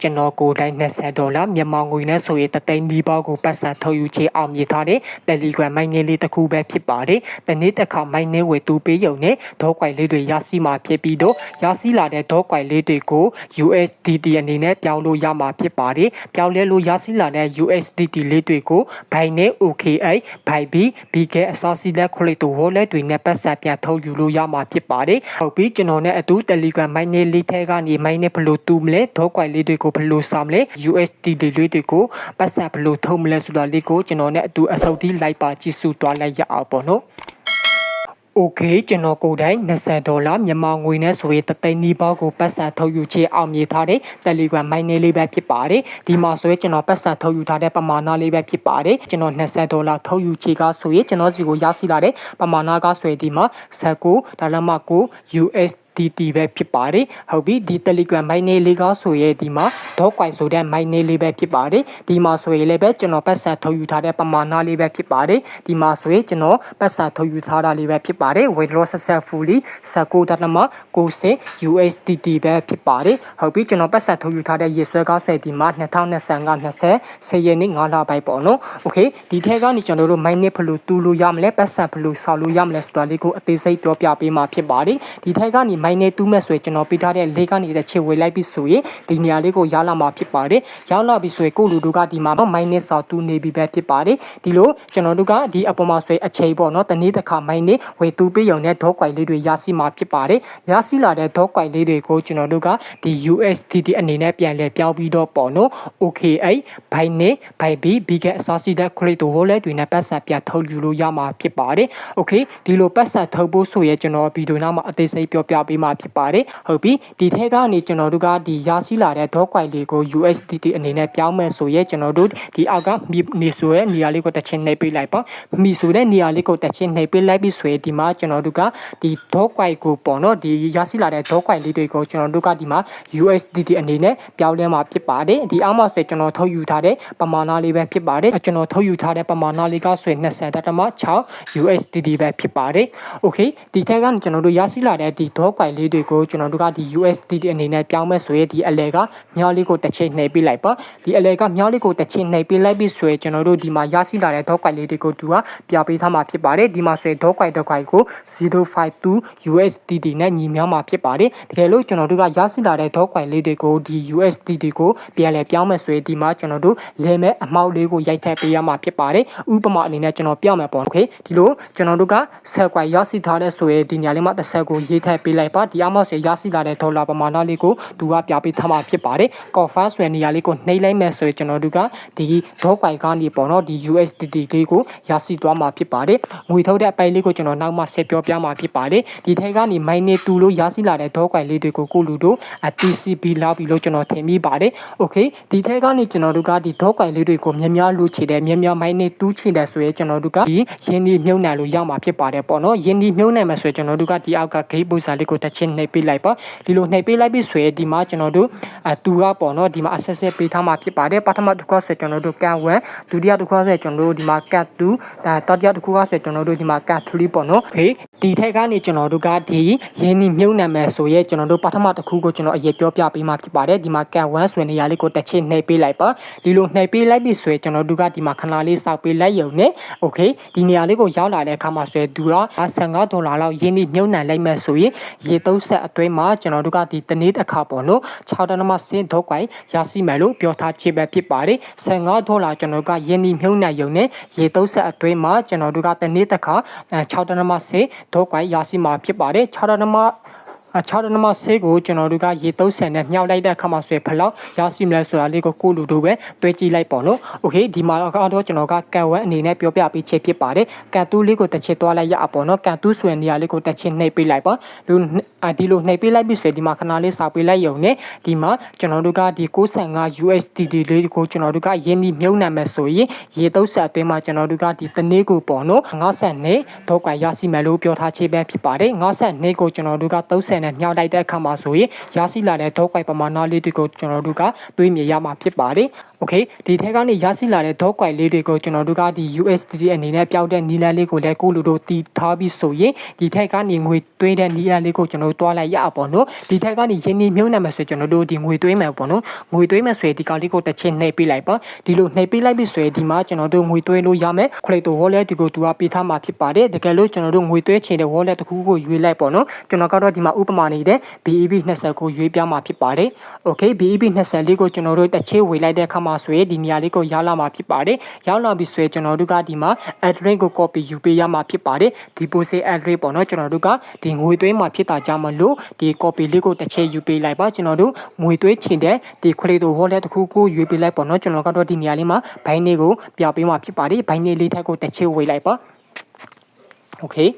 ကျွန်တော်ကိုယ်တိုင်20ဒေါ်လာမြန်မာငွေနဲ့ဆိုရင်တသိန်းနီးပါးကိုပတ်စံထုတ်ယူချေအောင်မြင်ထားတဲ့ Telegram မိုင်းနေလေးတစ်ခုပဲဖြစ်ပါတယ်။တနေ့တစ်ခါမိုင်းနေဝယ်တူပေးရုံနဲ့ဒေါကွိုင်လေးတွေရရှိမှာဖြစ်ပြီးတော့ရရှိလာတဲ့ဒေါကွိုင်လေးတွေကို USDT အနေနဲ့ပြောင်းလို့ရမှာဖြစ်ပါတယ်။ပြောင်းလဲလို့ရရှိလာတဲ့ USDT လေးတွေကို Binance OKX, Bybit, BK အစားစီလက် Crypto Wallet တွေနဲ့ပတ်စံပြန်ထုတ်ယူလို့ရမှာဖြစ်ပါတယ်။ဟုတ်ပြီကျွန်တော်နဲ့အတူ Telegram မိုင်းနေလေးထဲကနေမိုင်းနေဘယ်လိုတူမလဲဒေါကွိုင်လေးတွေကိဘယ်လိုစာမလဲ USD လေးတွေကိုပတ်စံဘယ်လိုထုတ်မလဲဆိုတာလေးကိုကျွန်တော်နဲ့အတူအစုပ်တီးလိုက်ပါကြည့်စုသွားလိုက်ရအောင်ပေါ့နော် โอเคကျွန်တော်ကိုယ်တိုင်20ဒေါ်လာမြန်မာငွေနဲ့ဆိုရင်တသိန်းနီးပါးကိုပတ်စံထုတ်ယူချေအောင်မြင်ထားတဲ့ Telegram မိုင်းနေလေးပဲဖြစ်ပါတယ်ဒီမှာဆိုရင်ကျွန်တော်ပတ်စံထုတ်ယူထားတဲ့ပမာဏလေးပဲဖြစ်ပါတယ်ကျွန်တော်20ဒေါ်လာထုတ်ယူချေကဆိုရင်ကျွန်တော်စီကိုရရှိလာတဲ့ပမာဏကဆိုရင်ဒီမှာ19ဒေါ်လာမှ9 US DP ပဲဖြစ်ပါတယ်ဟုတ်ပြီဒီ Telegram မိုင်းနေလေးကောဆိုရဲဒီမှာဒေါ့ကွိုင်ဆိုတဲ့မိုင်းနေလေးပဲဖြစ်ပါတယ်ဒီမှာဆိုရင်လည်းပဲကျွန်တော်ပတ်စံထုတ်ယူထားတဲ့ပမာဏလေးပဲဖြစ်ပါတယ်ဒီမှာဆိုရင်ကျွန်တော်ပတ်စံထုတ်ယူထားတာလေးပဲဖြစ်ပါတယ် withdraw successfully 19.6 USDT ပဲဖြစ်ပါတယ်ဟုတ်ပြီကျွန်တော်ပတ်စံထုတ်ယူထားတဲ့ရေဆွဲကားဆယ်ဒီမှာ2020က20ဆယ်ရည်နေ့9လပိုင်းပေါ့နော် okay ဒီထဲကနေကျွန်တော်တို့ mine နဲ့ဘလို့တူလို့ရမလဲပတ်စံဘလို့ဆောက်လို့ရမလဲဆိုတာလေးကိုအသေးစိတ်ပြောပြပေးမှာဖြစ်ပါတယ်ဒီထဲကနေမိုင်းနေတူးမဲ့ဆိုရင်ကျွန်တော်ပေးထားတဲ့လေးကနေတဲ့ခြေဝေလိုက်ပြီးဆိုရင်ဒီနေရာလေးကိုရလာမှာဖြစ်ပါတယ်ရောက်လာပြီဆိုရင်ကိုလူတို့ကဒီမှာမိုင်းနေဆောက်တူးနေပြီပဲဖြစ်ပါတယ်ဒီလိုကျွန်တော်တို့ကဒီအပေါ်မှာဆိုရင်အချိန်ပေါ့နော်တနေ့တစ်ခါမိုင်းနေဝေတူးပေးရုံနဲ့ဒေါကွိုင်လေးတွေရရှိမှာဖြစ်ပါတယ်ရရှိလာတဲ့ဒေါကွိုင်လေးတွေကိုကျွန်တော်တို့ကဒီ USDT အနေနဲ့ပြန်လဲပြောင်းပြီးတော့ပေါ့နော် OKX ဘိုင်နေဘိုင်ဘီဘီကအစားစီတဲ့ crypto wallet တွေနဲ့ပတ်စံပြန်ထုတ်ယူလို့ရမှာဖြစ်ပါတယ် okay ဒီလိုပတ်စံထုတ်ဖို့ဆိုရင်ကျွန်တော်ဗီဒီယိုနောက်မှာအသေးစိတ်ပြောပြပေးမှာဖြစ်ပါတယ်ဟုတ်ပြီဒီထဲကနေကျွန်တော်တို့ကဒီရရှိလာတဲ့ဒေါကွိုင်လေးကို USDT အနေနဲ့ပြောင်းမဲ့ဆိုရင်ကျွန်တော်တို့ဒီအောက်ကနေဆိုရဲ့နေရာလေးကိုတစ်ချင်းနှိပ်ပေးလိုက်ပါမိဆိုတဲ့နေရာလေးကိုတစ်ချင်းနှိပ်ပေးလိုက်ပြီးဆိုရင်ဒီမှာကျွန်တော်တို့ကဒီဒေါကွိုင်ကိုပေါ့နော်ဒီရရှိလာတဲ့ဒေါကွိုင်လေးတွေကိုကျွန်တော်တို့ကဒီမှာ USDT အနေနဲ့ပြောင်းလဲမှာဖြစ်ပါတယ်ဒီအောက်မှာဆိုကျွန်တော်ထုတ်ယူထားတဲ့ပမာဏလေးပဲဖြစ်ပါတယ်ကျွန်တော်ထုတ်ယူထားတဲ့ပမာဏလေးကဆိုရင်20.6 USDT ပဲဖြစ်ပါတယ် okay ဒီထက်ကနေကျွန်တော်တို့ရရှိလာတဲ့ဒီဒေါကွိုင်လေးတွေကိုကျွန်တော်တို့ကဒီ USDT အနေနဲ့ပြောင်းမဲ့ဆိုရင်ဒီအလဲကမြောက်လေးကိုတစ်ချိန်နှိပ်ပေးလိုက်ပါဒီအလဲကမြောက်လေးကိုတစ်ချိန်နှိပ်ပေးလိုက်ပြီးဆိုရင်ကျွန်တော်တို့ဒီမှာရရှိလာတဲ့ဒေါကွိုင်လေးတွေကိုသူကပြပေးထားမှာဖြစ်ပါတယ်ဒီမှာဆိုရင်ဒေါကွိုင်ဒေါကွိုင်ကို052 USDT နဲ့ညီမျှမှာဖြစ်ပါတယ်တကယ်လို့ကျွန်တော်တို့ကရရှိလာတဲ့ဒေါကွိုင်လေးတွေကိုဒီ USDT ကိုပြန်လဲပြောင်းမဲ့ဆိုရင်ဒီမှာကျွန်တော်တို့လဲမဲ့အမောက်လေးကိုရိုက်ထည့်ပေးရမှာဖြစ်ပါတယ်ဥပမာအနေနဲ့ကျွန်တော်ပြောင်းမယ်ပေါ့โอเคဒီလိုကျွန်တော်တို့ကဆက်ကွိုင်ရရှိထားတဲ့ဆိုရင်ဒီညလေးမှာတစ်ဆက်ကိုရေးထည့်ပေးလိုက် ်လိုက်ပါဒီအမောက်စေရရှိလာတဲ့ဒေါ်လာပမာဏလေးကိုသူကပြပေးထားမှာဖြစ်ပါတယ်။ confirm ဆိုတဲ့နေရာလေးကိုနှိပ်လိုက်မယ်ဆိုရင်ကျွန်တော်တို့ကဒီ dotcoin ကနေပေါ့နော်ဒီ USDT လေးကိုရရှိသွားမှာဖြစ်ပါတယ်။ငွေထုတ်တဲ့အပိုင်းလေးကိုကျွန်တော်နောက်မှဆက်ပြောပြမှာဖြစ်ပါတယ်။ဒီထဲကနေ mine 2လို့ရရှိလာတဲ့ dotcoin လေးတွေကိုကိုလူတို့ TCB လောက်ပြီလို့ကျွန်တော်ထင်မိပါတယ်။ Okay ဒီထဲကနေကျွန်တော်တို့ကဒီ dotcoin လေးတွေကိုများများလူချေတယ်များများ mine 2ချေတယ်ဆိုရင်ကျွန်တော်တို့ကဒီရင်းနှီးမြုပ်နှံလို့ရမှာဖြစ်ပါတယ်ပေါ့နော်။ရင်းနှီးမြုပ်နှံမယ်ဆိုရင်ကျွန်တော်တို့ကဒီအောက်က gate ပုံစံလေးကိုတစ်ချင်းနှိပ်ပေးလိုက်ပါ။ဒီလိုနှိပ်ပေးလိုက်ပြီဆိုရင်ဒီမှာကျွန်တော်တို့အတူကပေါ့နော်ဒီမှာ access ပေးထားမှာဖြစ်ပါတယ်။ပထမတစ်ခုဆိုကျွန်တော်တို့ကန်1ဒုတိယတစ်ခုဆိုကျွန်တော်တို့ဒီမှာ cat 2ဒါတတိယတစ်ခုကဆိုကျွန်တော်တို့ဒီမှာ cat 3ပေါ့နော်။ Okay ဒီထက်ကနေကျွန်တော်တို့ကဒီရင်းဒီမြုံနယ်မယ်ဆိုရင်ကျွန်တော်တို့ပထမတစ်ခုကိုကျွန်တော်အရေးပြောပြပေးမှာဖြစ်ပါတယ်ဒီမှာကန်1ဆိုတဲ့နေရာလေးကိုတစ်ချိန်နှိပ်ပေးလိုက်ပါဒီလိုနှိပ်ပေးလိုက်ပြီဆိုရင်ကျွန်တော်တို့ကဒီမှာခဏလေးစောက်ပေးလိုက်ရုံနဲ့โอเคဒီနေရာလေးကိုရောက်လာတဲ့အခါမှာဆိုရင်သူက55ဒေါ်လာလောက်ရင်းနှီးမြုပ်နှံလိုက်မယ်ဆိုရင် ရေသုံးဆက်အတွင်းမှာကျွန်တော်တို့ကဒီတနေ့တစ်ခါပေါ့နော်6ဒသမ10ဒေါ်ကွိုင်ရရှိမယ်လို့ပြောထားခြင်းပဲဖြစ်ပါတယ်15ဒေါ်လာကျွန်တော်တို့ကယင်းဒီမြုံနှံယုံနဲ့ရေသုံးဆက်အတွင်းမှာကျွန်တော်တို့ကတနေ့တစ်ခါ6ဒသမ10ဒေါ်ကွိုင်ရရှိမှာဖြစ်ပါတယ်6ဒသမ10 6.6ကိုကျွန်တော်တို့ကရေ30နဲ့မြောက်လိုက်တဲ့အခါမှာဆိုရင်ဘလောက်ရရှိမလဲဆိုတာလေးကိုကိုလူတို့ပဲတွေးကြည့်လိုက်ပေါ့နော်။ Okay ဒီမှာတော့ကျွန်တော်ကကန်ဝက်အနေနဲ့ပြောပြပေးချက်ဖြစ်ပါတယ်။ကန်တူးလေးကိုတစ်ချက်သွားလိုက်ရအောင်ပေါ့နော်။ကန်တူးဆိုရင်နေရာလေးကိုတစ်ချက်နှိပ်ပေးလိုက်ပါ။လူဒီလိုနှိပ်ပေးလိုက်ပြီဆိုရင်ဒီမှာခဏလေးစာပေးလိုက်ရုံနဲ့ဒီမှာကျွန်တော်တို့ကဒီ65 USDT လေးကိုကျွန်တော်တို့ကရင်းနှီးမြုပ်နှံမယ်ဆိုရင်ရေ30အတွင်းမှာကျွန်တော်တို့ကဒီတနေ့ကိုပေါ့နော်50နဲ့ဒေါက်ကရရှိမယ်လို့ပြောထားချေပဲဖြစ်ပါတယ်။50နဲ့ကိုကျွန်တော်တို့က30နဲ့မြောက်လိုက်တဲ့အခါမှာဆိုရင်ရရှိလာတဲ့ဒေါက်ကွိုင်ပမာဏလေးတွေကိုကျွန်တော်တို့ကတွေးမြင်ရမှာဖြစ်ပါတယ် okay ဒီထက်ကနေရရှိလာတဲ့ dot coin လေးတွေကိုကျွန်တော်တို့ကဒီ USDT အနေနဲ့ပြောက်တဲ့နီလန်းလေးကိုလည်းကိုလူတို့တီးထားပြီးဆိုရင်ဒီထက်ကနေငွေသွင်းတဲ့နီလန်းလေးကိုကျွန်တော်တို့တွားလိုက်ရအောင်နော်ဒီထက်ကနေရင်းနှီးမြုံနှံမယ်ဆိုကျွန်တော်တို့ဒီငွေသွင်းမယ်ပေါ့နော်ငွေသွင်းမယ်ဆိုရင်ဒီကောင်လေးကိုတစ်ချက်နှိပ်ပေးလိုက်ပါဒီလိုနှိပ်ပေးလိုက်ပြီဆိုရင်ဒီမှာကျွန်တော်တို့ငွေသွင်းလို့ရမယ် crypto wallet ဒီကိုသူကပေးထားမှာဖြစ်ပါတယ်တကယ်လို့ကျွန်တော်တို့ငွေသွင်းချင်တဲ့ wallet တစ်ခုကိုရွေးလိုက်ပေါ့နော်ကျွန်တော်ကတော့ဒီမှာဥပမာနေတဲ့ BEB 20ကိုရွေးပြမှာဖြစ်ပါတယ် okay BEB 20လေးကိုကျွန်တော်တို့တစ်ချက်ဝေလိုက်တဲ့အခါမှာဆိုရင်ဒီနေရာလေးကိုရောက်လာမှာဖြစ်ပါတယ်ရောက်လာပြီဆိုရင်ကျွန်တော်တို့ကဒီမှာ address ကို copy ယူပေးရမှာဖြစ်ပါတယ် deposit address ပေါ့နော်ကျွန်တော်တို့ကဒီငွေသွင်းမှာဖြစ်တာကြောင့်မလို့ဒီ copy လေးကိုတစ်ချက်ယူပေးလိုက်ပါကျွန်တော်တို့ငွေသွင်းချင်တဲ့ဒီ crypto wallet တစ်ခုကိုရွေးပေးလိုက်ပေါ့နော်ကျွန်တော်ကတော့ဒီနေရာလေးမှာဘိုင်းလေးကိုပြပေးမှာဖြစ်ပါတယ်ဘိုင်းလေးလေးထက်ကိုတစ်ချက်ဝေလိုက်ပါ okay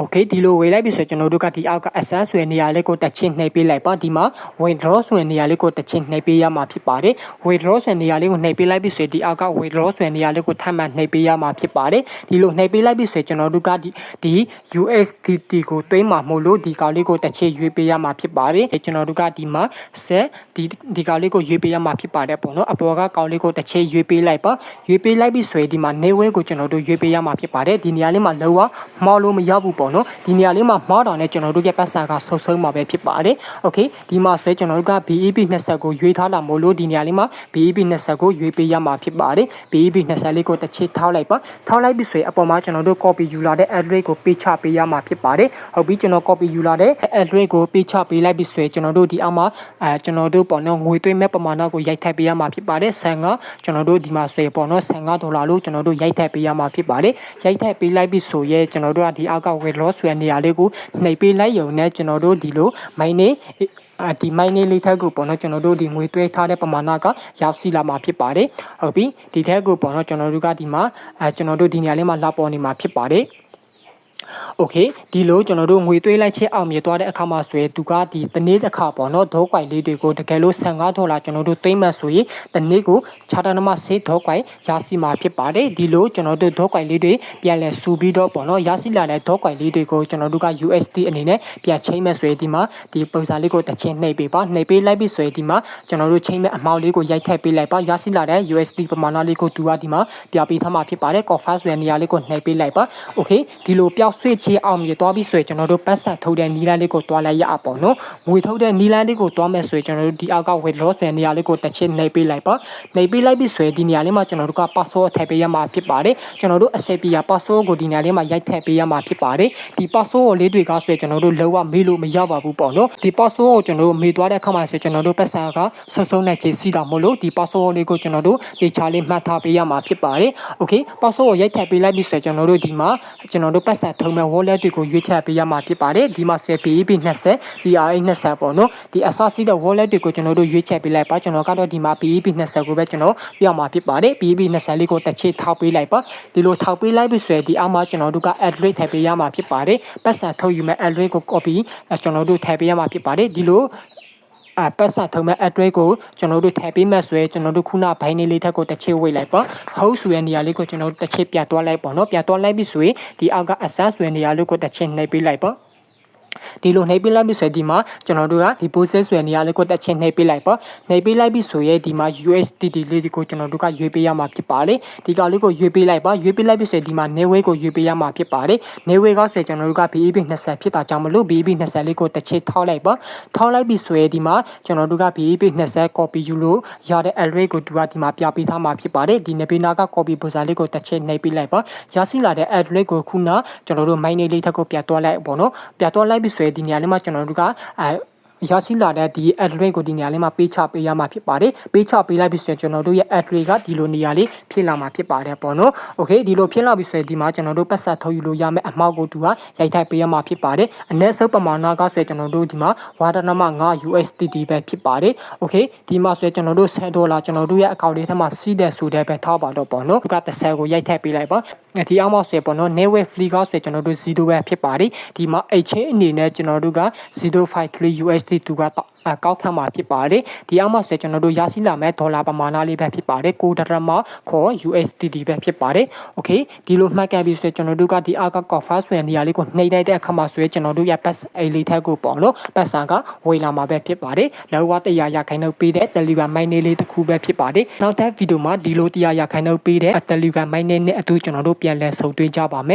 okay ဒီလိုဝေလိုက်ပြီဆိုကျွန်တော်တို့ကဒီအောက်က access ဆိုတဲ့နေရာလေးကိုတက်ချင်းနှိပ်ပေးလိုက်ပါဒီမှာ withdraw ဆိုတဲ့နေရာလေးကိုတက်ချင်းနှိပ်ပေးရမှာဖြစ်ပါတယ် withdraw ဆိုတဲ့နေရာလေးကိုနှိပ်ပေးလိုက်ပြီဆိုဒီအောက်က withdraw ဆိုတဲ့နေရာလေးကိုထပ်မံနှိပ်ပေးရမှာဖြစ်ပါတယ်ဒီလိုနှိပ်ပေးလိုက်ပြီဆိုကျွန်တော်တို့ကဒီဒီ USDT ကိုတွင်းမှာမို့လို့ဒီကောင်လေးကိုတက်ချင်းရွေးပေးရမှာဖြစ်ပါတယ်ကျွန်တော်တို့ကဒီမှာ set ဒီဒီကောင်လေးကိုရွေးပေးရမှာဖြစ်ပါတယ်ပေါ့နော်အပေါ်ကကောင်လေးကိုတက်ချင်းရွေးပေးလိုက်ပါရွေးပေးလိုက်ပြီဆိုရင်ဒီမှာနေဝဲကိုကျွန်တော်တို့ရွေးပေးရမှာဖြစ်ပါတယ်ဒီနေရာလေးမှာလောကမော်လို့မရဘူပေါ့နော်ဒီနေရာလေးမှာမှားတာနဲ့ကျွန်တော်တို့ရဲ့ပတ်စံကဆုပ်ဆုံးမှာပဲဖြစ်ပါတယ်โอเคဒီမှာဆိုကျွန်တော်တို့က BEP 20ကိုရွေးထားလာမို့လို့ဒီနေရာလေးမှာ BEP 20ကိုရွေးပေးရမှာဖြစ်ပါတယ် BEP 20လေးကိုတစ်ချက်ထောက်လိုက်ပါထောက်လိုက်ပြီဆိုရင်အပေါ်မှာကျွန်တော်တို့ copy ယူလာတဲ့ address ကိုပေးချပေးရမှာဖြစ်ပါတယ်ဟုတ်ပြီကျွန်တော် copy ယူလာတဲ့ address ကိုပေးချပေးလိုက်ပြီဆိုရင်ကျွန်တော်တို့ဒီအောက်မှာအဲကျွန်တော်တို့ပေါ့နော်ငွေသွင်းမဲ့ပမာဏကိုရိုက်ထည့်ပေးရမှာဖြစ်ပါတယ်ဆန်ကကျွန်တော်တို့ဒီမှာဆိုရင်ပေါ့နော်ဆန်ကဒေါ်လာလို့ကျွန်တော်တို့ရိုက်ထည့်ပေးရမှာဖြစ်ပါတယ်ရိုက်ထည့်ပေးလိုက်ပြီဆိုရင်ကျွန်တော်တို့ကဒီအောက်က withdraw ဆိုတဲ့နေရာလေးကိုနှိပ်ပေးလိုက်ရုံနဲ့ကျွန်တော်တို့ဒီလိုမိုင်းနေအာဒီမိုင်းနေလေးထက်ကိုပေါ့နော်ကျွန်တော်တို့ဒီငွေသွဲထားတဲ့ပမာဏကရောက်စီလာမှာဖြစ်ပါတယ်ဟုတ်ပြီဒီထက်ကိုပေါ့နော်ကျွန်တော်တို့ကဒီမှာအဲကျွန်တော်တို့ဒီနေရာလေးမှာလာပေါ်နေမှာဖြစ်ပါတယ် โอเคဒီလိုကျွန်တော်တို့ငွေသွေးလိုက်ချက်အောင်မြေသွားတဲ့အခါမှာဆိုရင်သူကဒီတနေ့တစ်ခါပေါ့နော်ဒေါကွိုင်လေးတွေကိုတကယ်လို့15ဒေါ်လာကျွန်တော်တို့သွင်းမှဆိုရင်တနေ့ကိုခြားတနမစေးဒေါကွိုင်ရရှိမှာဖြစ်ပါတယ်ဒီလိုကျွန်တော်တို့ဒေါကွိုင်လေးတွေပြန်လဲစူပြီးတော့ပေါ့နော်ရရှိလာတဲ့ဒေါကွိုင်လေးတွေကိုကျွန်တော်တို့က USD အနေနဲ့ပြန်ချိန်မဲ့ဆိုရင်ဒီမှာဒီပုံစံလေးကိုတစ်ချင်းနှိပ်ပေးပါနှိပ်ပေးလိုက်ပြီဆိုရင်ဒီမှာကျွန်တော်တို့ချိန်မဲ့အမောက်လေးကိုရိုက်ထည့်ပေးလိုက်ပါရရှိလာတဲ့ USD ပမာဏလေးကိုသူကဒီမှာပြပေးထားမှာဖြစ်ပါတယ် confirm ဆိုတဲ့နေရာလေးကိုနှိပ်ပေးလိုက်ပါ okay ဒီလိုပျောက် ဆွေ့ချေအောင်မြေသွားပြီးဆိုရင်ကျွန်တော်တို့ပတ်ဆက်ထုတ်တဲ့နီလန်းလေးကိုတွားလိုက်ရအောင်ပေါ့နော်ငွေထုတ်တဲ့နီလန်းလေးကိုတွားမယ်ဆိုရင်ကျွန်တော်တို့ဒီအောက်က withdraw ဆိုတဲ့နေရာလေးကိုတစ်ချက်နှိပ်ပေးလိုက်ပါနှိပ်ပေးလိုက်ပြီးဆိုရင်ဒီနေရာလေးမှာကျွန်တော်တို့က password ထည့်ပေးရမှာဖြစ်ပါတယ်ကျွန်တော်တို့ accept ရ password ကိုဒီနေရာလေးမှာရိုက်ထည့်ပေးရမှာဖြစ်ပါတယ်ဒီ password လေးတွေကဆိုရင်ကျွန်တော်တို့လုံးဝမေးလို့မရပါဘူးပေါ့နော်ဒီ password ကိုကျွန်တော်တို့မေးသွားတဲ့အခါမှာဆိုကျွန်တော်တို့ပတ်ဆံကဆုံဆုံနဲ့ခြေစီတာမို့လို့ဒီ password လေးကိုကျွန်တော်တို့ဒီချာလေးမှတ်ထားပေးရမှာဖြစ်ပါတယ် okay password ကိုရိုက်ထည့်ပေးလိုက်ပြီးဆိုရင်ကျွန်တော်တို့ဒီမှာကျွန်တော်တို့ပတ်ဆံထုံမဲ့ wallet တွေကိုရွေးချယ်ပေးရမှာဖြစ်ပါတယ်ဒီမှာဆို PEP 20 DRA 20ပေါ့နော်ဒီအစစီးတဲ့ wallet တွေကိုကျွန်တော်တို့ရွေးချယ်ပေးလိုက်ပါကျွန်တော်ကတော့ဒီမှာ PEP 20ကိုပဲကျွန်တော်ပြမှာဖြစ်ပါတယ် PEP 20လေးကိုတစ်ချေထောက်ပေးလိုက်ပါဒီလိုထောက်ပေးလိုက်ပြီဆိုရင်ဒီအောက်မှာကျွန်တော်တို့က address ထည့်ပေးရမှာဖြစ်ပါတယ်ပတ်စံထုတ်ယူမဲ့ address ကို copy ကျွန်တော်တို့ထည့်ပေးရမှာဖြစ်ပါတယ်ဒီလို အပတ်စထုံးမဲ့အတွဲကိုကျွန်တော်တို့ထည့်ပေးမှဆိုရင်ကျွန်တော်တို့ခုနဘိုင်းနေလေးထက်ကိုတစ်ချစ်ဝိတ်လိုက်ပေါ့ host ဆိုတဲ့နေရာလေးကိုကျွန်တော်တို့တစ်ချစ်ပြတ်သွားလိုက်ပေါ့နော်ပြတ်သွားလိုက်ပြီဆိုရင်ဒီအောက်ကအဆန်းဆိုတဲ့နေရာလေးကိုတစ်ချစ်နှိပ်ပေးလိုက်ပေါ့ ဒီလိုနှိပ်ပေးလိုက်ပြီဆိုရင်ဒီမှာကျွန်တော်တို့က deposit ဆိုတဲ့နေရာလေးကိုတက်ချင်းနှိပ်ပေးလိုက်ပါနှိပ်ပေးလိုက်ပြီဆိုရင်ဒီမှာ USDT လေးတွေကိုကျွန်တော်တို့ကရွေးပေးရမှာဖြစ်ပါတယ်ဒီကောင်လေးကိုရွေးပေးလိုက်ပါရွေးပေးလိုက်ပြီဆိုရင်ဒီမှာ Neway ကိုရွေးပေးရမှာဖြစ်ပါတယ် Neway ကဆိုရင်ကျွန်တော်တို့က BEP 20ဖြစ်တာကြောင့်မလို့ BEP 20လေးကိုတစ်ချေထောက်လိုက်ပါထောက်လိုက်ပြီဆိုရင်ဒီမှာကျွန်တော်တို့က BEP 20 copy ယူလို့ရတဲ့ array ကိုသူကဒီမှာပြပေးထားမှာဖြစ်ပါတယ်ဒီနေပေးနာက copy ပုံစံလေးကိုတစ်ချေနှိပ်ပေးလိုက်ပါရရှိလာတဲ့ array ကိုခုနကျွန်တော်တို့ main လေးထက်ကိုပြတ်သွားလိုက်ပေါ့နော်ပြတ်သွားလိုက်ပြီဆိုရင်ဒီနေရာလေးမှာကျွန်တော်တို့ကအဲ ရရှိလာတဲ့ဒီ athlete ကိုဒီနေရာလေးမှာပေးချပေးရမှာဖြစ်ပါတယ်ပေးချပေးလိုက်ပြီဆိုရင်ကျွန်တော်တို့ရဲ့ athlete ကဒီလိုနေရာလေးဖြစ်လာမှာဖြစ်ပါတယ်ပေါ့နော် okay ဒီလိုဖြစ်လာပြီဆိုရင်ဒီမှာကျွန်တော်တို့ပတ်ဆက်ထုတ်ယူလို့ရမယ့်အမောက်ကိုသူကရိုက်ထည့်ပေးရမှာဖြစ်ပါတယ်အနည်းဆုံးပမာဏကဆိုရင်ကျွန်တော်တို့ဒီမှာ1.5 USDT ပဲဖြစ်ပါတယ် okay ဒီမှာဆိုရင်ကျွန်တော်တို့10ဒေါ်လာကျွန်တော်တို့ရဲ့ account လေးထဲမှာစီးတဲ့ဆိုတဲ့ပဲထားပါတော့ပေါ့နော်သူက30ကိုရိုက်ထည့်ပေးလိုက်ပါဒီအောက်မှာဆိုရင်ပေါ့နော် network fee ကဆိုရင်ကျွန်တော်တို့0ပဲဖြစ်ပါတယ်ဒီမှာ exchange အနေနဲ့ကျွန်တော်တို့က0.53 USDT စီတူကကောက်ခံမှာဖြစ်ပါတယ်ဒီအောက်မှာဆိုကျွန်တော်တို့ရရှိလာမဲ့ဒေါ်လာပမာဏလေးပဲဖြစ်ပါတယ်ကိုဒရမခေါ် USDT ပဲဖြစ်ပါတယ် okay ဒီလိုမှတ်ကန်ပြီးဆိုကျွန်တော်တို့ကဒီအောက်က cover ဆိုတဲ့နေရာလေးကိုနှိမ့်လိုက်တဲ့အခါမှာဆိုရင်ကျွန်တော်တို့ရဲ့ pass A လေးထက်ကိုပေါ့လို့ pass ကဝေလာမှာပဲဖြစ်ပါတယ်လောကတရားရခိုင်နှုတ်ပေးတဲ့ Telegram mine လေးတစ်ခုပဲဖြစ်ပါတယ်နောက်ထပ်ဗီဒီယိုမှာဒီလိုတရားရခိုင်နှုတ်ပေးတဲ့ Telegram mine နဲ့အတူကျွန်တော်တို့ပြန်လည်ဆုံတွေ့ကြပါမယ်